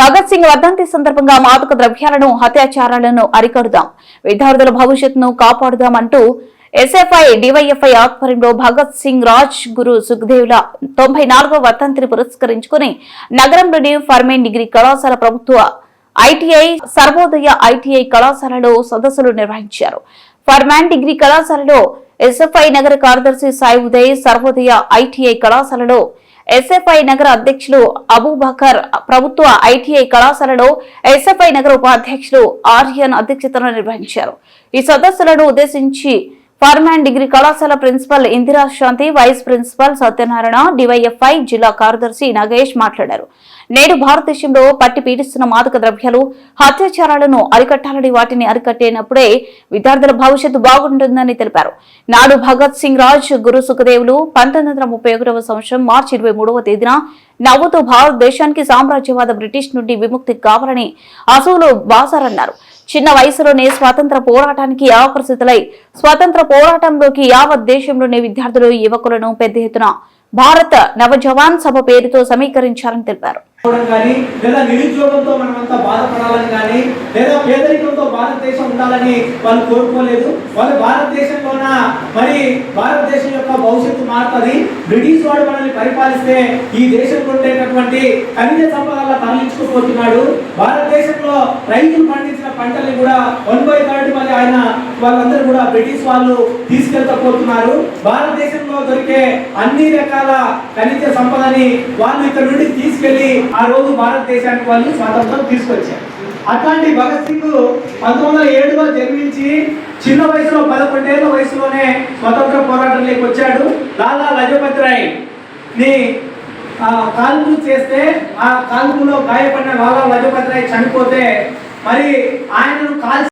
భగత్ సింగ్ వర్ధంతి సందర్భంగా మాదక ద్రవ్యాలను అత్యాచారాలను అరికడుదాం. విద్యార్థుల భవిష్యత్తును కాపాడుదాం అంటూ ఎస్ఎఫ్ఐ డివైఎఫ్ఐ ఆధ్వర్యంలో భగత్ సింగ్ రాజ్ గురు సుఖదేవ్ల తొంభై నాలుగవ వర్ధంతిని పురస్కరించుకుని నగరంలోని ఫర్మేన్ డిగ్రీ కళాశాల ప్రభుత్వ ఐటీఐ సర్వోదయ ఐటీఐ కళాశాలలో సదస్సులు నిర్వహించారు. ఫర్మాన్ డిగ్రీ కళాశాలలో ఎస్ఎఫ్ఐ నగర కార్యదర్శి సాయి ఉదయ్ సర్వోదయ ఐటీఐ కళాశాలలో ఎస్ఎఫ్ఐ నగర అధ్యక్షులు అబూబకర్ ప్రభుత్వ ఐటీఐ కళాశాలలో ఎస్ఎఫ్ఐ నగర ఉపాధ్యక్షులు ఆర్యన్ అధ్యక్షతన నిర్వహించారు. ఈ సదస్సులను ఉద్దేశించి ఫార్మాన్ డిగ్రీ కళాశాల principal Indira Shanti vice principal Satyanarayana DYFI జిల్లా కార్యదర్శి నగేష్ మాట్లాడారు. నేడు భారతదేశంలో పట్టి పీడిస్తున్న మాదక ద్రవ్యాలు అత్యాచారాలను అరికట్టాలని వాటిని అరికట్టేనప్పుడే విద్యార్థుల భవిష్యత్తు బాగుంటుందని తెలిపారు. నాడు భగత్ సింగ్ రాజ్ గురు సుఖదేవులు పంతొమ్మిది వందల ముప్పై ఒకటవ సంవత్సరం మార్చి ఇరవై మూడవ తేదీన నవ్వుతూ భారతదేశానికి సామ్రాజ్యవాద బ్రిటిష్ నుండి విముక్తి కావాలని అసూలు బాసారన్నారు. చిన్న వయసులోనే స్వాతంత్ర పోరాటానికి ఆకర్షితులై స్వాతంత్ర పోరాటంలోకి యావత్ దేశంలోని విద్యార్థులు యువకులను పెద్ద ఎత్తున భారత నవజవాన్ సభ పేరుతో సమీకరించారని తెలిపారు. భారతదేశం ఉండాలని వాళ్ళు కోరుకోలేదు. వాళ్ళు భారతదేశంలోన? మరి భారతదేశం యొక్క భవిష్యత్తు మారుతుంది. బ్రిటిష్ వాడు మనల్ని పరిపాలిస్తే ఈ దేశంలో ఉండేటటువంటి ఖనిజ సంపదల తరలించుకుపోతున్నాడు. భారతదేశంలో రైతులు పండించిన పంటల్ని కూడా వన్ బై థర్డ్ మరి ఆయన వాళ్ళందరూ కూడా బ్రిటిష్ వాళ్ళు తీసుకెళ్తపోతున్నారు. భారతదేశంలో దొరికే అన్ని రకాల ఖనిజ సంపదని వాళ్ళు ఇక్కడ నుండి తీసుకెళ్ళి ఆ రోజు భారతదేశానికి వాళ్ళు స్వాతంత్రం తీసుకొచ్చారు. అట్లాంటి భగత్ సింగ్ పంతొమ్మిది వందల ఏడులో జన్మించి చిన్న వయసులో పదకొండేళ్ళ వయసులోనే స్వతంత్ర పోరాటంలోకి వచ్చాడు. లాలా లజపతి రాయ్ని ఆ, చేస్తే ఆ కాల్పులో గాయపడిన లాలా లజపతి రాయ్ చనిపోతే మరి ఆయనను కాల్చి